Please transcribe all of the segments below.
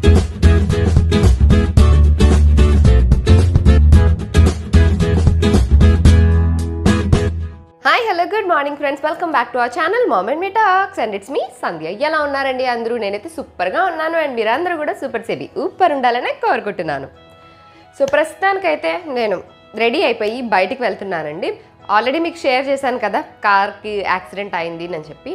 Hi hello good morning friends welcome back to our channel moment me talks and it's me Sandhya ఎలా ఉన్నారండి అందరూ? నేనైతే సూపర్గా ఉన్నాను అండ్ మీరందరూ కూడా సూపర్ సెబీ ఊపర్ ఉండాలని కోరుకుంటున్నాను. సో ప్రస్తుతానికైతే నేను రెడీ అయిపోయి బయటికి వెళ్తున్నానండి. ఆల్రెడీ మీకు షేర్ చేశాను కదా కార్కి యాక్సిడెంట్ అయింది అని చెప్పి.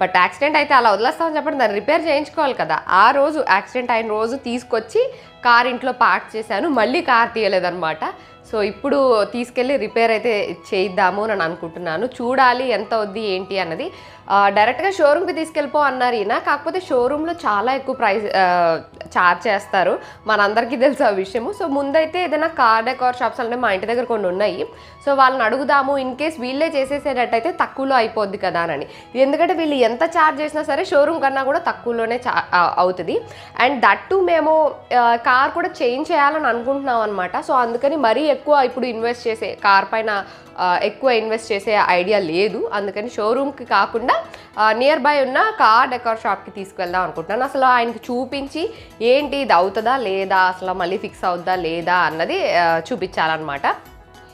బట్ యాక్సిడెంట్ అయితే అలా వదిలేస్తామని చెప్పండి దాన్ని రిపేర్ చేయించుకోవాలి కదా. ఆ రోజు యాక్సిడెంట్ అయిన రోజు తీసుకొచ్చి కార్ ఇంట్లో పార్క్ చేశాను. మళ్ళీ కార్ తీయలేదన్నమాట. సో ఇప్పుడు తీసుకెళ్ళి రిపేర్ అయితే చేయిద్దాము అని అనుకుంటున్నాను. చూడాలి ఎంత అవుద్ది ఏంటి అన్నది. డైరెక్ట్గా షోరూమ్కి తీసుకెళ్ళిపో అన్నారు ఈయన. కాకపోతే షోరూంలో చాలా ఎక్కువ ప్రైస్ చార్జ్ చేస్తారు. మనందరికీ తెలుసు ఆ విషయము. సో ముందైతే ఏదైనా కార్ డెకార్ షాప్స్ అంటే మా ఇంటి దగ్గర కొన్ని ఉన్నాయి. సో వాళ్ళని అడుగుదాము ఇన్ కేస్ వీళ్ళే చేసేసేటట్టయితే తక్కువలో అయిపోద్ది కదా అని. ఎందుకంటే వీళ్ళు ఎంత ఛార్జ్ చేసినా సరే షోరూమ్ కన్నా కూడా తక్కువలోనే చా అవుతుంది. అండ్ దట్టు మేము కార్ కూడా చేంజ్ చేయాలని అనుకుంటున్నాం అనమాట సో అందుకని మరీ ఎక్కువ ఇప్పుడు ఇన్వెస్ట్ చేసే కార్ పైన ఎక్కువ ఇన్వెస్ట్ చేసే ఐడియా లేదు. అందుకని షోరూమ్కి కాకుండా నియర్ బై ఉన్న కార్ డెకార్ షాప్కి తీసుకెళ్దాం అనుకుంటున్నాను. అసలు ఆయనకి చూపించి ఏంటి ఇది అవుతుందా లేదా అసలు మళ్ళీ ఫిక్స్ అవుద్దా లేదా అన్నది చూపించాలన్నమాట.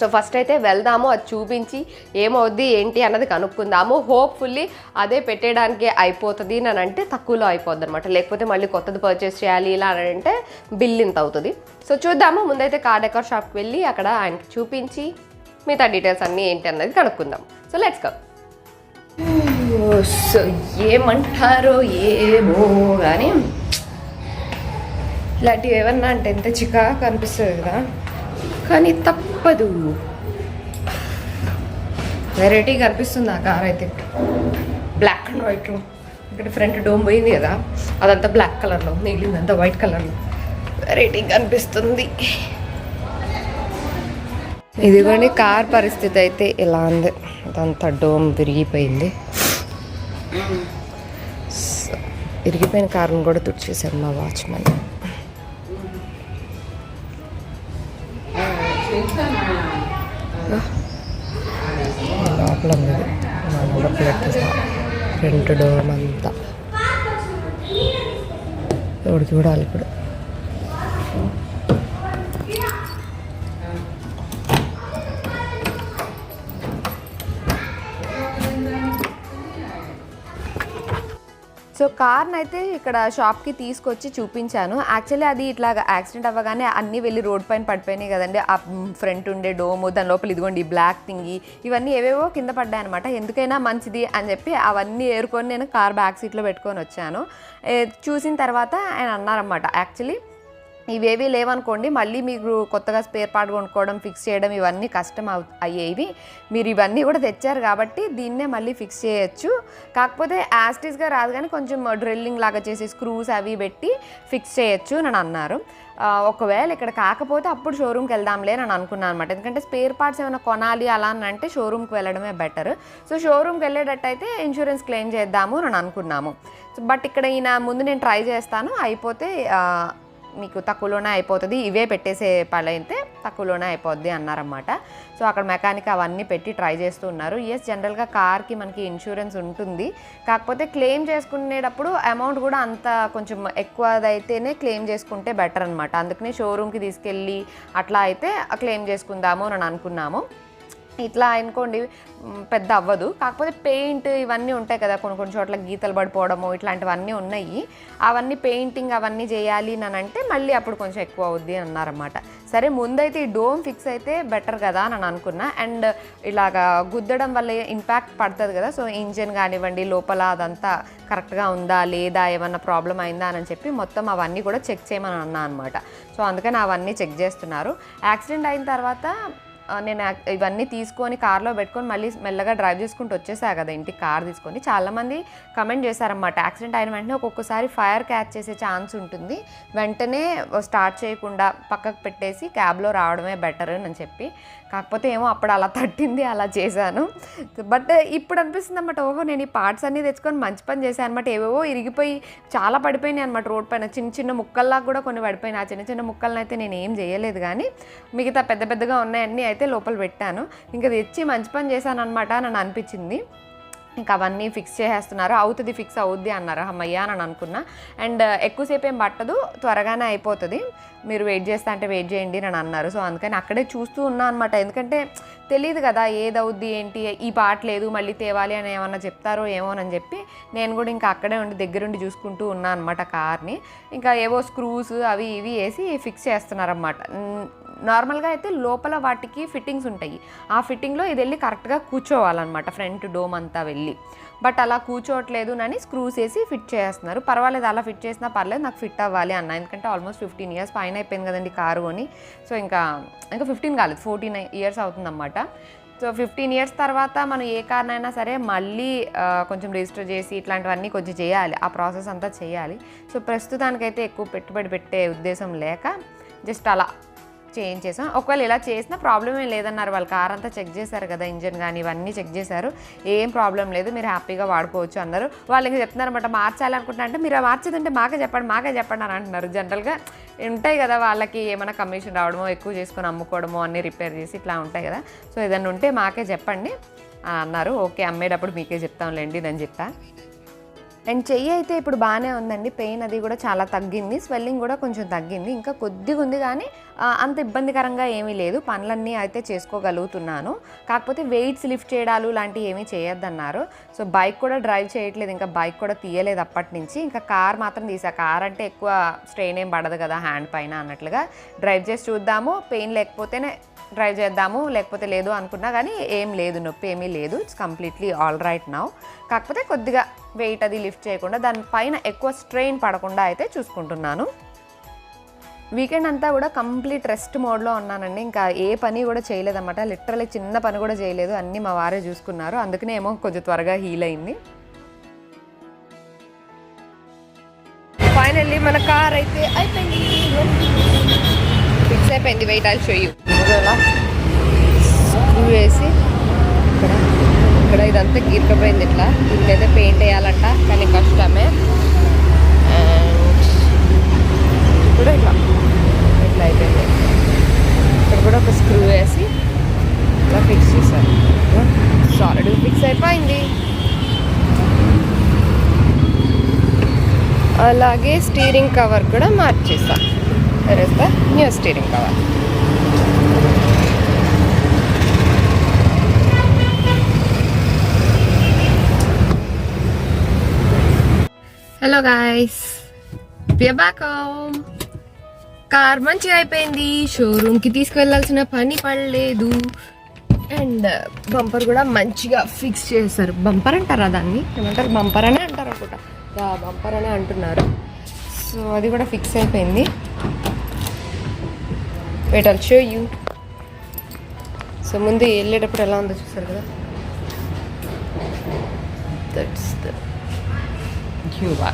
సో ఫస్ట్ అయితే వెళ్దాము అది చూపించి ఏమవుద్ది ఏంటి అన్నది కనుక్కుందాము. హోప్ఫుల్లీ అదే పెట్టేయడానికి అయిపోతుంది అని అంటే తక్కువలో అయిపోద్ది అనమాట లేకపోతే మళ్ళీ కొత్తది పర్చేస్ చేయాలి ఇలా అని అంటే బిల్ ఇంత అవుతుంది. సో చూద్దాము ముందైతే కార్ డెకార్ షాప్కి వెళ్ళి అక్కడ ఆయనకి చూపించి మిగతా డీటెయిల్స్ అన్నీ ఏంటి అన్నది కనుక్కుందాం. సో లెట్స్ కమ్ సో ఏమంటారో ఏమో కానీ ఇలాంటివి ఏమన్నా అంటే ఎంత చికాకు అనిపిస్తుంది కదా. కానీ తప్పదు. వెరైటీగా అనిపిస్తుంది ఆ కార్ అయితే. బ్లాక్ అండ్ వైట్ ఇక్కడ ఫ్రంట్ డోమ్ పోయింది కదా. అదంతా బ్లాక్ కలర్లో మిగిలిందంతా వైట్ కలర్లో వెరైటీగా అనిపిస్తుంది. ఇదిగోండి కార్ పరిస్థితి అయితే ఇలా ఉంది. అదంతా డోమ్ విరిగిపోయింది. ఇరిగిపోయిన విరిగిపోయిన కూడా తుడిచేశారు మా వాచ్మెన్. లోపల ఉంది. మా నెంబర్ ప్లేట్ ఫ్రంట్ డోర్ అంతా. ఎవడు చూడాలి ఇప్పుడు? సో కార్ని అయితే ఇక్కడ షాప్కి తీసుకొచ్చి చూపించాను. యాక్చువల్లీ అది ఇట్లా యాక్సిడెంట్ అవ్వగానే అన్నీ వెళ్ళి రోడ్ పైన పడిపోయినాయి కదండి. ఆ ఫ్రంట్ ఉండే డోము దాని లోపల ఇదిగోండి బ్లాక్ థింగి ఇవన్నీ ఏవేవో కింద పడ్డాయి అనమాట ఎందుకైనా మంచిది అని చెప్పి అవన్నీ ఏరుకొని నేను కార్ బ్యాక్ సీట్లో పెట్టుకొని వచ్చాను. చూసిన తర్వాత ఆయన అన్నారన్నమాట. యాక్చువల్లీ ఇవేవి లేవనుకోండి మళ్ళీ మీరు కొత్తగా స్పేర్ పార్ట్ కొనుక్కోవడం ఫిక్స్ చేయడం ఇవన్నీ కష్టం అవు అయ్యేవి. మీరు ఇవన్నీ కూడా తెచ్చారు కాబట్టి దీన్నే మళ్ళీ ఫిక్స్ చేయొచ్చు. కాకపోతే యాస్టీస్గా రాదు కానీ కొంచెం డ్రిల్లింగ్ లాగా చేసి స్క్రూస్ అవి పెట్టి ఫిక్స్ చేయొచ్చు అని అన్నారు. ఒకవేళ ఇక్కడ కాకపోతే అప్పుడు షోరూమ్కి వెళ్దాంలే అని అనుకున్నాను అనమాట ఎందుకంటే స్పేర్ పార్ట్స్ ఏమైనా కొనాలి అలా అని అంటే షోరూమ్కి వెళ్ళడమే బెటర్ సో షోరూమ్కి వెళ్ళేటట్టయితే ఇన్సూరెన్స్ క్లెయిమ్ చేద్దాము అని అనుకున్నాము. సో బట్ ఇక్కడ ఈయన ముందు నేను ట్రై చేస్తాను. అయిపోతే మీకు తక్కువలోనే అయిపోతుంది ఇవే పెట్టేసే పలైతే తక్కువలోనే అయిపోద్ది అన్నారన్నమాట. సో అక్కడ మెకానిక్ అవన్నీ పెట్టి ట్రై చేస్తూ ఉన్నారు. ఎస్ జనరల్గా కార్కి మనకి ఇన్సూరెన్స్ ఉంటుంది. కాకపోతే క్లెయిమ్ చేసుకునేటప్పుడు అమౌంట్ కూడా అంత కొంచెం ఎక్కువదైతేనే క్లెయిమ్ చేసుకుంటే బెటర్ అనమాట అందుకనే షోరూమ్కి తీసుకెళ్ళి అట్లా అయితే క్లెయిమ్ చేసుకుందాము అని అనుకున్నాము. ఇట్లా అనుకోండి పెద్ద అవ్వదు కాకపోతే పెయింట్ ఇవన్నీ ఉంటాయి కదా కొన్ని కొన్ని చోట్ల గీతలు పడిపోవడము ఇట్లాంటివన్నీ ఉన్నాయి. అవన్నీ పెయింటింగ్ అవన్నీ చేయాలి అని అంటే మళ్ళీ అప్పుడు కొంచెం ఎక్కువ అవుద్ది అని అన్నారన్నమాట. సరే ముందైతే ఈ డోమ్ ఫిక్స్ అయితే బెటర్ కదా అని అనుకున్నా. అండ్ ఇలాగా గుద్దడం వల్ల ఇంపాక్ట్ పడుతుంది కదా సో ఇంజిన్ కానివ్వండి లోపల అదంతా కరెక్ట్గా ఉందా లేదా ఏమన్నా ప్రాబ్లం అయిందా అని చెప్పి మొత్తం అవన్నీ కూడా చెక్ చేయమని అన్నా అనమాట సో అందుకని అవన్నీ చెక్ చేస్తున్నారు. యాక్సిడెంట్ అయిన తర్వాత నేను ఇవన్నీ తీసుకొని కార్లో పెట్టుకొని మళ్ళీ మెల్లగా డ్రైవ్ చేసుకుంటూ వచ్చేసా కదా ఇంటికి కార్ తీసుకొని. చాలామంది కమెంట్ చేశారన్నమాట. యాక్సిడెంట్ అయిన వెంటనే ఒక్కొక్కసారి ఫైర్ క్యాచ్ చేసే ఛాన్స్ ఉంటుంది. వెంటనే స్టార్ట్ చేయకుండా పక్కకు పెట్టేసి క్యాబ్లో రావడమే బెటర్ అని చెప్పి. కాకపోతే ఏమో అప్పుడు అలా తట్టింది అలా చేశాను. బట్ ఇప్పుడు అనిపిస్తుంది అనమాట ఓహో నేను ఈ పార్ట్స్ అన్నీ తెచ్చుకొని మంచి పని చేశాను అనమాట ఏవేవో ఇరిగిపోయి చాలా పడిపోయినాయి అనమాట రోడ్ పైన. చిన్న చిన్న ముక్కల్లా కూడా కొన్ని పడిపోయినాయి. ఆ చిన్న చిన్న ముక్కలను అయితే నేను ఏం చేయలేదు కానీ మిగతా పెద్ద పెద్దగా ఉన్నాయన్నీ అయితే లోపల పెట్టాను. ఇంకా తెచ్చి మంచి పని చేశాను అనమాట అని అనిపించింది. ఇంకా అవన్నీ ఫిక్స్ చేసేస్తున్నారు. అవుతుంది ఫిక్స్ అవుద్ది అన్నారు. అమ్మయ్య అని అనుకున్నా. అండ్ ఎక్కువసేపు ఏం పట్టదు త్వరగానే అయిపోతుంది. మీరు వెయిట్ చేస్తా అంటే వెయిట్ చేయండి అని అన్నారు. సో అందుకని అక్కడే చూస్తూ ఉన్నా అనమాట ఎందుకంటే తెలియదు కదా ఏదవుద్ది ఏంటి ఈ పాట లేదు మళ్ళీ తేవాలి అని ఏమన్నా చెప్తారో ఏమోనని చెప్పి నేను కూడా ఇంకా అక్కడే ఉండి దగ్గరుండి చూసుకుంటూ ఉన్నా అనమాట కార్ని. ఇంకా ఏవో స్క్రూస్ అవి ఇవి వేసి ఫిక్స్ చేస్తున్నారన్నమాట. నార్మల్గా అయితే లోపల వాటికి ఫిట్టింగ్స్ ఉంటాయి. ఆ ఫిట్టింగ్లో ఇది వెళ్ళి కరెక్ట్గా కూర్చోవాలన్నమాట. ఫ్రంట్ డోమ్ అంతా వెళ్ళి. బట్ అలా కూర్చోవట్లేదు అని స్క్రూస్ వేసి ఫిట్ చేస్తున్నారు. పర్వాలేదు అలా ఫిట్ చేసినా పర్లేదు నాకు ఫిట్ అవ్వాలి అన్న. ఎందుకంటే ఆల్మోస్ట్ ఫిఫ్టీన్ ఇయర్స్ పైన అయిపోయింది కదండి కారు అని. సో ఇంకా ఇంకా ఫిఫ్టీన్ కాలేదు ఫోర్టీన్ ఇయర్స్ అవుతుందన్నమాట. సో ఫిఫ్టీన్ ఇయర్స్ తర్వాత మనం ఏ కార్నైనా సరే మళ్ళీ కొంచెం రిజిస్టర్ చేసి ఇట్లాంటివన్నీ కొంచెం చేయాలి. ఆ ప్రాసెస్ అంతా చేయాలి. సో ప్రస్తుతానికైతే ఎక్కువ పెట్టుబడి పెట్టే ఉద్దేశం లేక జస్ట్ అలా చేంజ్ చేసాం. ఒకవేళ ఇలా చేసినా ప్రాబ్లం ఏం లేదన్నారు. వాళ్ళు కార్ అంతా చెక్ చేశారు కదా ఇంజన్ కానీ ఇవన్నీ చెక్ చేశారు. ఏం ప్రాబ్లం లేదు. మీరు హ్యాపీగా వాడుకోవచ్చు అన్నారు. వాళ్ళకి చెప్తున్నారు అనమాట అంటే మీరు మార్చేదంటే మాకే చెప్పండి మాకే చెప్పండి అని అంటున్నారు. జనరల్గా ఉంటాయి కదా వాళ్ళకి ఏమైనా కమిషన్ రావడమో ఎక్కువ చేసుకొని అమ్ముకోవడమో అన్నీ రిపేర్ చేసి ఇట్లా ఉంటాయి కదా. సో ఏదన్నా ఉంటే మాకే చెప్పండి అన్నారు. ఓకే అమ్మేటప్పుడు మీకే చెప్తాంలేండి అని చెప్పా. అండ్ చెయ్యి అయితే ఇప్పుడు బాగానే ఉందండి. పెయిన్ అది కూడా చాలా తగ్గింది. స్వెల్లింగ్ కూడా కొంచెం తగ్గింది. ఇంకా కొద్దిగా ఉంది కానీ అంత ఇబ్బందికరంగా ఏమీ లేదు. పనులన్నీ అయితే చేసుకోగలుగుతున్నాను. కాకపోతే వెయిట్స్ లిఫ్ట్ చేయడాలు లాంటివి ఏమీ చేయొద్దన్నారు. సో బైక్ కూడా డ్రైవ్ చేయట్లేదు. ఇంకా బైక్ కూడా తీయలేదు అప్పటి నుంచి. ఇంకా కార్ మాత్రం తీసా. కార్ అంటే ఎక్కువ స్ట్రెయిన్ ఏం పడదు కదా హ్యాండ్ పైన అన్నట్లుగా. డ్రైవ్ చేసి చూద్దాము. పెయిన్ లేకపోతేనే డ్రైవ్ చేద్దాము లేకపోతే లేదు అనుకున్నా కానీ ఏం లేదు నొప్పి ఏమీ లేదు. It's completely all right now కాకపోతే కొద్దిగా వెయిట్ అది లిఫ్ట్ చేయకుండా దానిపైన ఎక్కువ స్ట్రెయిన్ పడకుండా అయితే చూసుకుంటున్నాను. వీకెండ్ అంతా కూడా కంప్లీట్ రెస్ట్ మోడ్లో ఉన్నానండి. ఇంకా ఏ పని కూడా చేయలేదన్నమాట. లిటరలీ చిన్న పని కూడా చేయలేదు. అన్నీ మా వారే చూసుకున్నారు. అందుకనే ఏమో కొంచెం త్వరగా హీల్ అయింది. ఫైనల్లీ మన కార్ అయితే అయిపోయింది. ఫిక్స్ అయిపోయింది వెయిట్ అది ఇలా స్క్రూ వేసి ఇక్కడ ఇక్కడ ఇదంతా గీర్కపోయింది ఇట్లా. దీనికైతే పెయింట్ వేయాలంట కానీ కష్టమే. అండ్ కూడా ఇట్లా ఇట్లా అయిపోయింది. ఇక్కడ కూడా ఒక స్క్రూ వేసి ఇలా ఫిక్స్ చేశారు. సాలిడ్ ఫిక్స్ అయిపోయింది. అలాగే స్టీరింగ్ కవర్ కూడా మార్చేసాం. There the new steering cover hello guys back home car మంచిగా అయిపోయింది. షోరూమ్కి తీసుకువెళ్ళాల్సిన పని పడలేదు. అండ్ బంపర్ uh, కూడా మంచిగా ఫిక్స్ చేశారు. బంపర్ అంటారా దాన్ని? ఏమంటారు? బంపర్ అనే అంటారు అనుకుంటా. బంపర్ అనే అంటున్నారు. సో అది కూడా ఫిక్స్ అయిపోయింది. Wait I'll show you so ముందు వెళ్ళేటప్పుడు ఎలా ఉందో చూస్తారు కదా? That's the Cuba.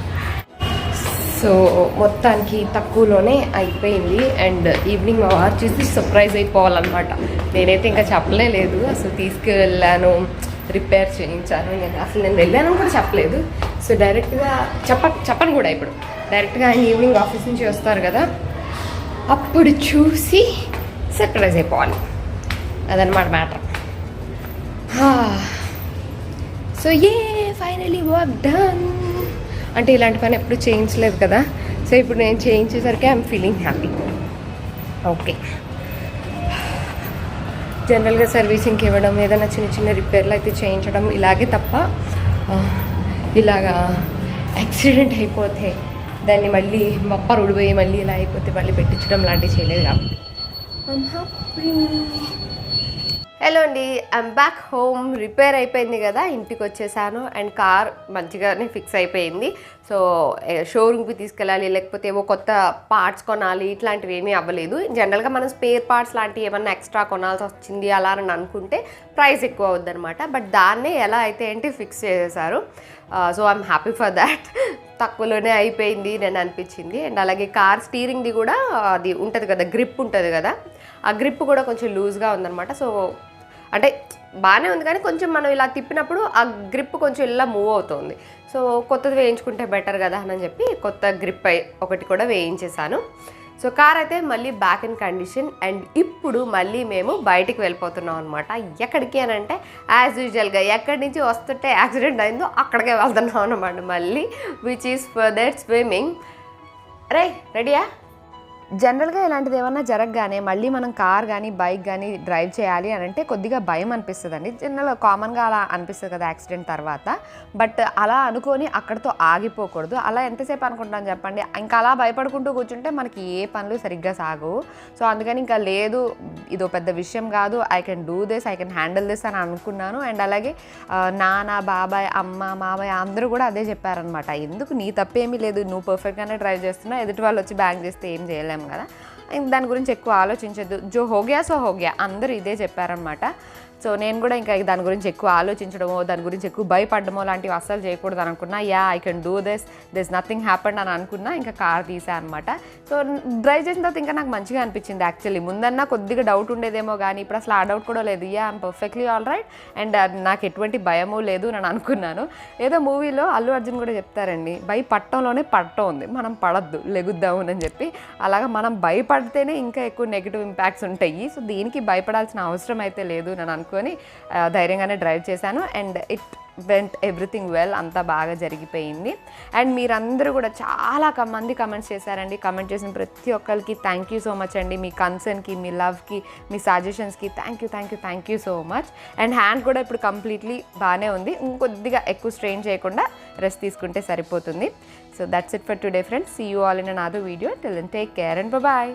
సో మొత్తానికి తక్కువలోనే అయిపోయింది. అండ్ ఈవినింగ్ మా వారు చూసి సర్ప్రైజ్ అయిపోవాలన్నమాట. నేనైతే ఇంకా చెప్పలే లేదు. అసలు తీసుకువెళ్ళాను రిపేర్ చేయించాను నేను అసలు నేను వెళ్ళాను కూడా చెప్పలేదు. సో డైరెక్ట్గా చెప్ప చెప్పను కూడా ఇప్పుడు. డైరెక్ట్గా ఆయన ఈవినింగ్ ఆఫీస్ నుంచి వస్తారు కదా. అప్పుడు చూసి సర్ప్రైజ్ అయిపోవాలి. అదనమాట matter. So a finally work done. అంటే ఇలాంటి పని ఎప్పుడు చేయించలేదు కదా. సో ఇప్పుడు నేను చేయించేసరికి ఐఎమ్ ఫీలింగ్ హ్యాపీ ఓకే జనరల్గా సర్వీసింగ్కి ఇవ్వడం ఏదైనా చిన్న చిన్న రిపేర్లు అయితే చేయించడం ఇలాగే తప్ప ఇలాగా యాక్సిడెంట్ అయిపోతే దాన్ని మళ్ళీ మప్ప ఉడిపోయి మళ్ళీ ఇలా అయిపోతే మళ్ళీ పెట్టించడం లాంటివి చేయలేదు కాబట్టి. ఐమ్ హ్యాపీ హలో అండి. ఐమ్ బ్యాక్ హోమ్ రిపేర్ అయిపోయింది కదా ఇంటికి వచ్చేసాను. అండ్ కార్ మంచిగానే ఫిక్స్ అయిపోయింది. సో షోరూమ్కి తీసుకెళ్ళాలి లేకపోతే ఏవో కొత్త పార్ట్స్ కొనాలి ఇట్లాంటివి ఏమీ అవ్వలేదు. జనరల్గా మనం స్పేర్ పార్ట్స్ లాంటివి ఏమన్నా ఎక్స్ట్రా కొనాల్సి వచ్చింది అలా అని అనుకుంటే ప్రైస్ ఎక్కువ అవుద్దనమాట బట్ దాన్నే ఎలా అయితే ఏంటి ఫిక్స్ చేసేసారు. So I'm happy for that తక్కువలోనే అయిపోయింది నేను అనిపించింది. అండ్ అలాగే కార్ స్టీరింగ్ది కూడా అది ఉంటుంది కదా గ్రిప్ ఉంటుంది కదా ఆ గ్రిప్ కూడా కొంచెం లూజ్గా ఉందన్నమాట. సో అంటే బాగానే ఉంది కానీ కొంచెం మనం ఇలా తిప్పినప్పుడు ఆ గ్రిప్ కొంచెం ఇలా మూవ్ అవుతుంది. సో కొత్తది వేయించుకుంటే బెటర్ కదా అని చెప్పి కొత్త గ్రిప్ ఒకటి కూడా వేయించేశాను. సో కార్ అయితే మళ్ళీ బ్యాక్ ఇన్ కండిషన్ అండ్ ఇప్పుడు మళ్ళీ మేము బయటికి వెళ్ళిపోతున్నాం అనమాట ఎక్కడికి అని అంటే యాజ్ యూజువల్గా ఎక్కడి నుంచి వస్తుంటే యాక్సిడెంట్ అయిందో అక్కడికే వెళ్తున్నాం అనమాట మళ్ళీ which is for that swimming రే రెడీయా జనరల్గా ఇలాంటిది ఏమన్నా జరగగానే మళ్ళీ మనం కార్ కానీ బైక్ కానీ డ్రైవ్ చేయాలి అని అంటే కొద్దిగా భయం అనిపిస్తుంది అండి జనరల్ కామన్గా అలా అనిపిస్తుంది కదా యాక్సిడెంట్ తర్వాత. బట్ అలా అనుకొని అక్కడితో ఆగిపోకూడదు. అలా ఎంతసేపు అనుకుంటాం చెప్పండి. ఇంకా అలా భయపడుకుంటూ కూర్చుంటే మనకి ఏ పనులు సరిగ్గా సాగవు సో అందుకని ఇంకా లేదు ఇదో పెద్ద విషయం కాదు. I can do this I can handle this అని అనుకున్నాను. అండ్ అలాగే నాన్న బాబాయ్ అమ్మ మామయ్య అందరూ కూడా అదే చెప్పారనమాట ఎందుకు నీ తప్పేమీ లేదు. నువ్వు పర్ఫెక్ట్గానే డ్రైవ్ చేస్తున్నావు. ఎదుటి వాళ్ళు వచ్చి బ్యాంక్ చేస్తే ఏం చేయలేము కదా. దాని గురించి ఎక్కువ ఆలోచించద్దు. జో హోగ్యా సో హోగ్యా. అందరూ ఇదే చెప్పారనమాట సో నేను కూడా ఇంకా దాని గురించి ఎక్కువ ఆలోచించడమో దాని గురించి ఎక్కువ భయపడడమో లాంటివి అస్సలు చేయకూడదు అనుకున్నా yeah I can do this this nothing happened అని అనుకున్నా ఇంకా కార్ తీసా అనమాట సో డ్రైవ్ చేసిన తర్వాత ఇంకా నాకు మంచిగా అనిపించింది యాక్చువల్లీ ముందన్నా కొద్దిగా డౌట్ ఉండేదేమో కానీ ఇప్పుడు అసలు ఆ డౌట్ కూడా లేదు. Yeah I'm perfectly all right and నాకు ఎటువంటి భయము లేదు అని అనుకున్నాను. ఏదో మూవీలో అల్లు అర్జున్ కూడా చెప్తారండి భయ పట్టంలోనే పట్టం ఉంది మనం పడద్దు లెగుద్దాము అని చెప్పి. అలాగా మనం భయపడితేనే ఇంకా ఎక్కువ నెగిటివ్ ఇంపాక్ట్స్ ఉంటాయి. సో దీనికి భయపడాల్సిన అవసరం అయితే లేదు అని అనుకొని ధైర్యంగానే డ్రైవ్ చేశాను. And it went everything well అంతా బాగా జరిగిపోయింది. అండ్ మీరందరూ కూడా చాలా మంది కమెంట్స్ చేశారండి. కమెంట్ చేసిన ప్రతి ఒక్కరికి థ్యాంక్ యూ సో మచ్ అండి. మీ కన్సర్న్కి మీ లవ్కి మీ సజెషన్స్కి thank you thank you thank you so much and hand కూడా ఇప్పుడు కంప్లీట్లీ బాగానే ఉంది. ఇంకొద్దిగా ఎక్కువ స్ట్రెయిన్ చేయకుండా రెస్ట్ తీసుకుంటే సరిపోతుంది. So that's it for today friends see you all in another video till take care and bye